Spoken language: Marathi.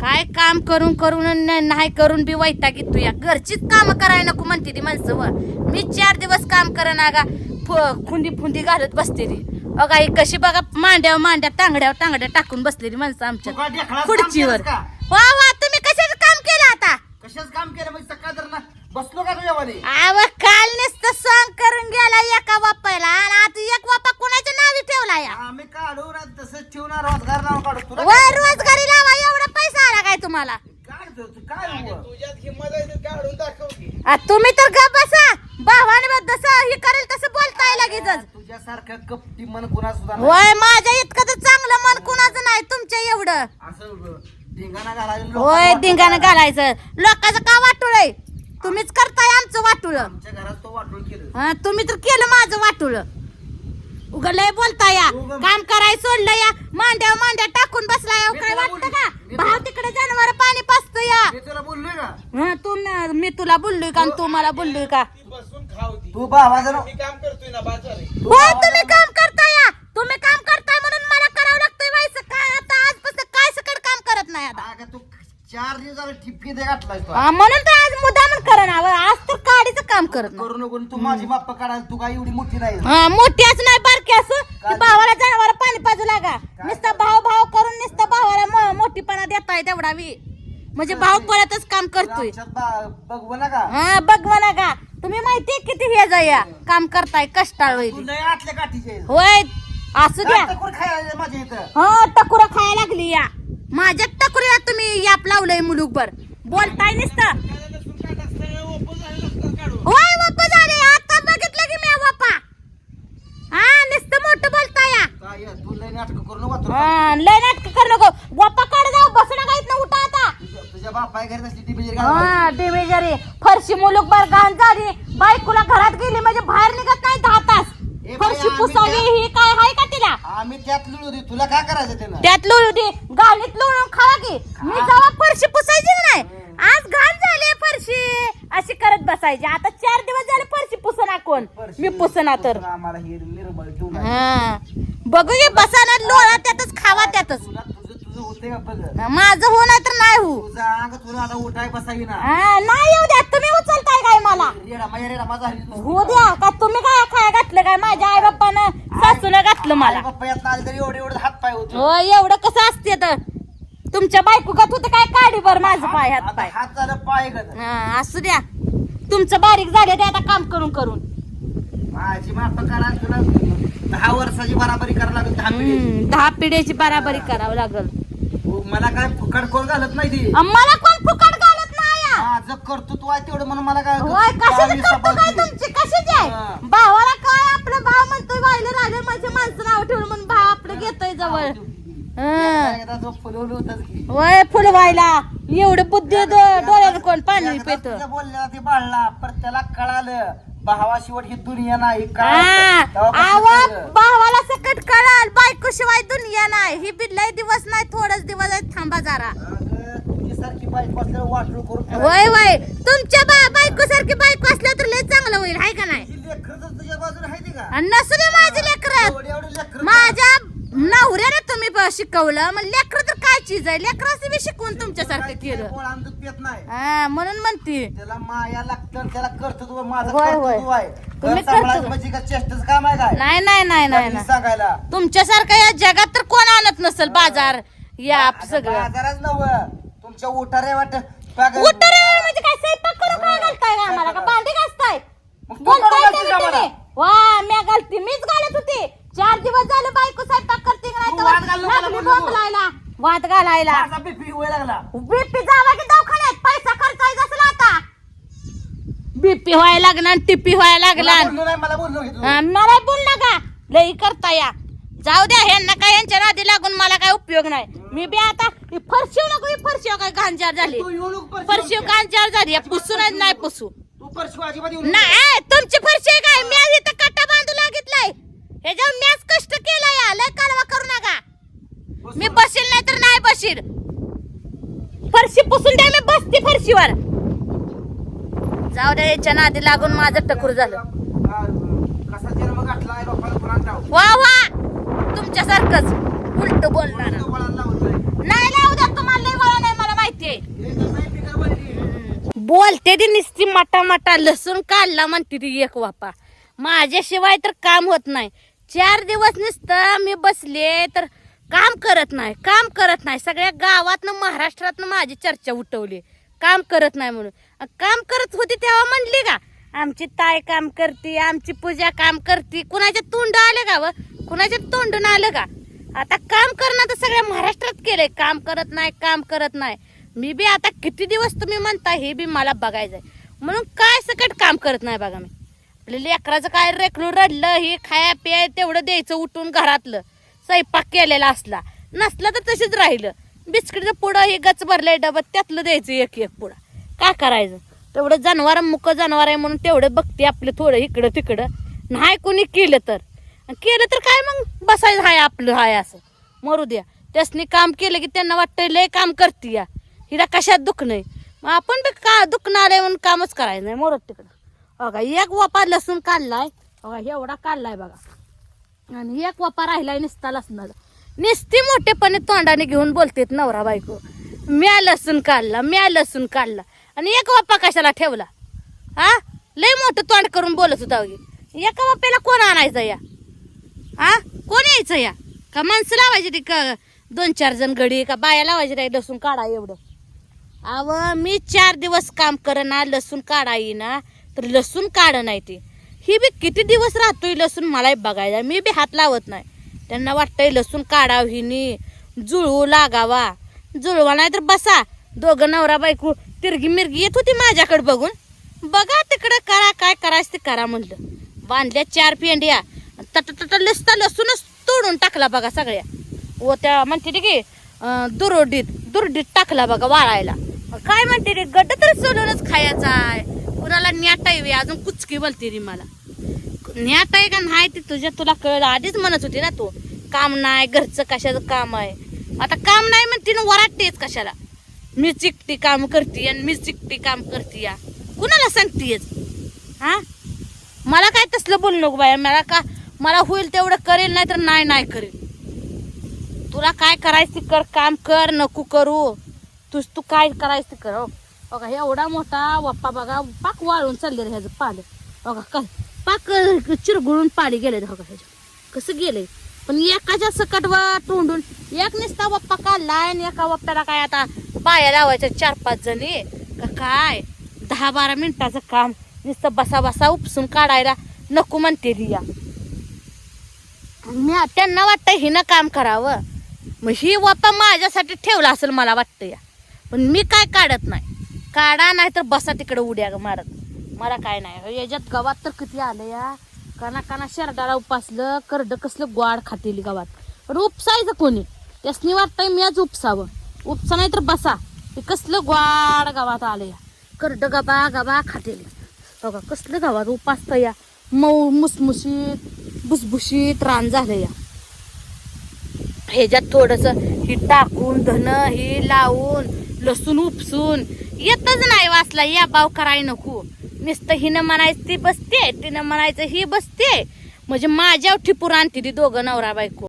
काय काम करून करून न- नाही करून बी वैताग तू या. घरचीच काम करायला नको म्हणते ती माणसं व. मी चार दिवस काम करना का फ- खुंदी फुंदी घालत बसते ती. अगा ही कशी बघा मांड्यावर मांड्या टांगड्यावर टांगड्या टाकून बसलेली माणसं आमच्या खुर्चीवर. का? वा वा तुम्ही कशाचं काम केलं आता कशाच काम केलं म्हणजे सकाळ तर ना बसलो का तुझ्यावाले आव काल नुसतं सॉंग करून गेला एका वापायला आणि आता एक वापा कोणाच्या नावी ठेवला या आम्ही काढू ना तसंच ठेवणार रोजगार नाव काढू तुला वर काय- रोजगारी लावा एवढा पैसा आला काय तुम्हाला काय तू तू काय हुवं? तुझ्यात हिंमत आहे तर काढून दाखव की आ, तुम्ही तर ग बसा. भावाने जसं हे करेल तसं बोलताय लगेचच. तुझ्यासारखं कपटी मन कुणा सुद्धा नाही. होय माझ्या इतकं तर चांगलं मन कुणाचं नाही तुमच्या एवढं. असं धिंगाणा घालायला लोकांना होय वाटतं धिंगाणं का? घालायचं. लोकांचं का वाटुळ आहे? तुम्हीच करताय आमचं वाटुळ. आमच्या घरात तो केलं. हा, तुम्ही तर केलं माझं वाटुळ. उघडलंय बोलता या. काम कराय सोडलं या. मांड्या मांड्या टाकून बसलाय अहो, मी काय तुला वाटतं. का? मी भाव तिकडे जनावर पाणी पाचतो या. मी तुला बोललोय का? हा, तू न- मी तुला बोललोय का आणि तू मला बोललोय का? ती बसून भावाचं मी काम करतोय ना बाजार होय तुम्ही काम करताय या. तुम्ही काम चार दिवस झाले ठिपकी दे घातलाय तू. हा, म्हणून तर आज मुद्दामच करा ना आज तर काडीचं काम करत नाही. करू नको तू माझी बाप्पा काढायला तू काय एवढी मोठी नाही. हा मोठी असं? नाही बारकी असं भावाला जनावर पाणी पाजू लागा. नुसतं भाव भाव करून नुसतं भावाला मो- मोठीपणा देताय तेवढा वी म्हणजे भाव पळतच काम करतोय. आमच्यात बा- बघू नका हा बघ म्हणा का? तुम्ही माहितीये किती हे जाया काम करताय कष्टाळ तू. वैदी लय आतल्या काठीचे आहेस. होय असू द्या. काय टकोर खायला माझ्या इथं? हा टकुरा खायला लागली या. माझ्या टकुऱ्या तुम्ही याप लावलंय मुलुकभर. बोलताय नुसतं. होय बाप्पा झाले. आता बघितलं की मी बाप्पा हा नुसतं मोठं बोलताय. लय नाटक करू नको तू. हा, लय नाटक करू नको. बाप्पा कडे जाऊ बसणं काहीच ना उठा आता. हा डिमेजरी फरशी मुलुक बर घाण झाली. बायकोला घरात गेली म्हणजे बाहेर निघत नाही दहा तास. बाई, फरशी आम्ही पुसावी त्या- ही काय आहे का तिला? आम्ही त्यात लुळू दे. तुला काय करायचं त्यानं? त्यात लोळू दे. गाणीत लोळून खावा की. मी जेव्हा फरशी पुसायची ना नाही आज घाण झाली फरशी. अशी करत बसायची. आता चार दिवस झाले फरशी पुसना कोण? मी पुसना तर. आम्हाला हे निर्मळ हा. बघू ये बसाना लोळा त्यातच खावा त्यातच. तुला तुझं तुझं होते का बघ? माझं हो नाही तर नाही हो तुझा अंग तुला आता उठाय बसावी ना. हा, नाही येऊ द्या. तुम्ही उचलताय काय मला? रेडा माझ्या रेडा माझा हरी हो द्या. का तुम्ही काय काय घातलं काय? माझ्या आई बाप्पानं सासूनं घातलं मला. बाप्पा यात आले तरी एवढे एवढे हात पाय होते. हो एवढं कसं असते तर? तुमच्या बायको गत होतं काय? काडीवर माझं पाय हात आता पाय. हात झालं पाय गत हा, असू द्या. तुमचं बारीक झाले ते आता काम करून करून. माझी माप करा तुला. दहा वर्षाची बराबरी करावं लागेल दहा पिढी हम्म, दहा पिढ्याची बराबरी करावं लागल. मला काय फुकट कोण घालत नाही ती मला कोण फुकट. माझं कर्तृत्व आहे तेवढं म्हणून मला काय होय कशाची गावी करतो काय सांभाळते. तुमची? कशाची आहे? हा. भावाला काय आपलं भाव म्हणतोय व्हायला राहिले माझ्या माणसं नाव ठेवून म्हणून भाव आपलं घेतोय जवळ. हा. एकदा जो फुलवलं होतं की. वय फुल व्हायला एवढं बुद्धी डो- डोळ्यानं कोण पाणी एकदा पेत. तुझ्या बोलण्याला ते बाळला पण त्याला कळालं भावा शेवट ही दुनिया नाही काय तेव्हापासून आव कळलं. भावाला सकट कळाल बायको शिवाय दुनिया नाही. ही बिल्लाय दिवस नाही थोडच दिवस आहे थांबा जरा. बायको असल्यावर वाटलं करून वय वय. तुमच्या बा बायको सारखी बायको असल्या तर लय चांगलं होईल हाय का नाही? ही लेकरं तर तुझ्या बाजूला आहे ती का? आणि नसू दे माझी लेकर. एवढी एवढी लेकरं माझ्या नवऱ्याने तुम्ही शिकवलं. मग लेकर तर काय चीज आहे? लेकराचं बी शिकवून तुमच्यासारखं केलं. गोळा दूध पित नाही. हा म्हणून म्हणते. त्याला माया लागतं त्याला कर्तृत्व माझं होय, होय. कर्तृत्व आहे तुम्ही घर सांभाळायचं कर्तृत्व- म्हणजे का चेष्टच काम आहे काय? नाही नाही नाही नाही घरी नाही. सांगायला. तुमच्यासारखं या जगात तर कोण आणत नसेल बाजार? या सगळं. तुमच्या उठारे वाट पाग- उतर म्हणजे काय? स्वयंपाक करून काय घालताय का? आम्हाला का भांडी घासताय? मग तू बोलताय करून तुम्ही मला? वा मी घालते. मीच घालत होते. चार दिवस झाले बायको स्वयंपाक करते का तू नाही वाद घालू तर नका लागली बोलू नको. बोंबलायला वाद घालायला. माझा बीपी व्हायला लागला. बीपी जावा की दवाखान्यात? पैसा खर्चायचा असेल आता? बीपी व्हायला लागला आणि टिपी व्हायला लागला. मला बोललो नाही मला बोललो की तू. हा, मला बोल नका लई करता या. जाऊ द्या ह्यांना काय यांच्या नादी लागून मला काय उपयोग नाही. मी बी आता ही फरशी नको ही फरशी काय घांजार झाली. तू येऊ नको परशी फरशी आमच्या. घांजार झाली. या पुसूनच नाही पुसू तू परशी अजिबात येऊ नको. नाही तुमची फरशी आहे काय? मी इथं कट्टा बांधू लागितलाय. ह्याच्यावर मॅच कष्ट केलं या. लय कालवा करू नका. बस मी तू. बसील नाही तर नाही बसील फरशी पुसून द्या मी बसती फरशीवर. जाऊ द्या याच्या नादी लागून माझं टकूर झालं. हा, कसा जन्म गाठला आहे बापाला पुराण लाव. वा वा. तुमच्यासारखंच उलट बोलणार वळण लावतोय. नाही लावू द्या तुम्हाला लय वळण आहे मला बोलते ती निस्ती मटा मटा लसूण काढला म्हणते ती एक वापा. माझ्याशिवाय तर काम होत नाही. चार दिवस नुसतं मी बसले तर काम करत नाही काम करत नाही. सगळ्या गावातनं महाराष्ट्रातनं माझी चर्चा उठवली. काम करत नाही म्हणून. काम करत होती तेव्हा म्हणली का आमची ताय काम करते आमची पूजा काम करते. कुणाच्या तोंड आले का व कुणाच्या तोंडून आलं का? आता काम करणं तर सगळ्या महाराष्ट्रात केलंय. काम करत नाही काम करत नाही. मी बी आता किती दिवस तुम्ही म्हणता हे बी मला बघायचंय. म्हणून काय सकट काम करत नाही बघा मी. आपल्या लेकराचं काय रेखलू रडलं हे खाया पिया तेवढं द्यायचं उठून घरातलं. स्वयंपाक केलेला असला. नसला तर तशीच राहिलं. बिस्किटचं पुढं हे गच भरलंय डबत त्यातलं द्यायचं एक एक पुढं काय करायचं? तेवढं जनावर मुक जनावर आहे म्हणून तेवढं बघते आपलं थोडं इकडं तिकडं. नाही कोणी केलं तर. केलं तर काय मग? बसायचं हाय आपलं हाय असं. मरू द्या. त्यासनी काम केलं की त्यांना वाटतं लय काम करते या. हिला कशात दुःख नाही? मग आपण बी का दुखणार आलंय म्हणून कामच करायचं नाही मोरत तिकडं. बघा एक वापा लसूण काढलाय. बघा एवढा काढलाय बघा. आणि एक वापा राहिलाय निसता लसणाचा. निस्ती मोठेपणे तोंडाने घेऊन बोलतेत नवरा बायको. म्या लसूण काढला म्या लसूण काढला. आणि एक वापा कशाला ठेवला? हा लय मोठं तोंड करून बोलत होता अगदी एका वाप्याला कोण आणायचं या? हा कोण यायचं या? का माणसं लावायची ती का दोन चार जण गडी का बाया लावायची लसूण काढा एवढं. अव मी चार दिवस काम करना लसूण काढा येईना तर लसूण काढ नाही ते. ही बी किती दिवस राहतोय लसूण मलाही बघायला मी बी हात लावत नाही. त्यांना वाटतंय लसूण काढाव हिनी जुळवू लागावा. जुळवा नाही तर बसा. दोघं नवरा बायको तिरगी मिरगी येत होती माझ्याकडे बघून. बघा तिकडं करा काय करायचं ते करा म्हणलं. बांधल्या चार पेंड्या. तट तट लसता लसूणच तोडून टाकला बघा सगळ्या. व त्या म्हणते की दुरडीत दुरडीत टाकला बघा वाळायला. काय म्हणते रे गड्ड तर सोडूनच खायचा आहे. कुणाला न्याट आहे अजून कुचकी बोलते रे मला. न्याट आहे का नाही ते तुझ्या तुला कळलं? आधीच म्हणत होती ना तू. काम नाही घरचं कशाचं काम आहे? आता काम नाही म्हणते ना वराटतेच कशाला? मी चिकटी काम करते आणि मी चिकटी काम करते या. कुणाला सांगतेच हा? मला काय तसलं बोलू नको बाया. मला का मला होईल तेवढं करेल नाही तर नाही नाही करेल. तुला काय करायचं कर काम कर नको करू. तूच तू काय करायचं कर हो. बघा एवढा मोठा वप्पा बघा पाक वाळून चालले रे ह्याचं पालं. बघा काय पाक चिरगुळून पाणी गेले बघा ह्याच्या कसं गेलंय? पण एकाच्या सकट व तोंडून एक नुसता वप्पा काढलाय आणि एका वप्प्याला काय आता पाया लावायच्या चार पाच जणी? का काय? दहा बारा मिनिटाचं काम नुसतं बसा बसा उपसून काढायला नको म्हणते रिया. मी त्यांना वाटतं हिनं काम करावं. मग ही वापा माझ्यासाठी ठेवला असेल मला वाटतं या. पण मी काय काढत नाही. काढा नाही तर बसा तिकडे उड्या मारत. मला काय नाही. याच्यात गवात तर किती आलं या. काना काना शेरडाला उपासलं करड कसलं ग्वाड खातेली गावात. पण उपसायचं कोणी? त्यासनी वाटतंय आज उपसावं. उपसा नाही तर बसा. हे कसलं ग्वाड गावात आलं या. करड गबा गबा खातील. बघा कसलं गावात उपासतं या. मऊ मुसमुशीत भुसभुशीत रान झालं या. ह्याच्यात थोडंसं ही टाकून धन ही लावून लसूण उपसून. येतच नाही वाचला या बाव कराय नको. नुसतं हिनं म्हणायचं ती बसते तिनं म्हणायचं ही बसते म्हणजे माझ्यावर ठिपूर आणते ती दोघं नवरा बायको.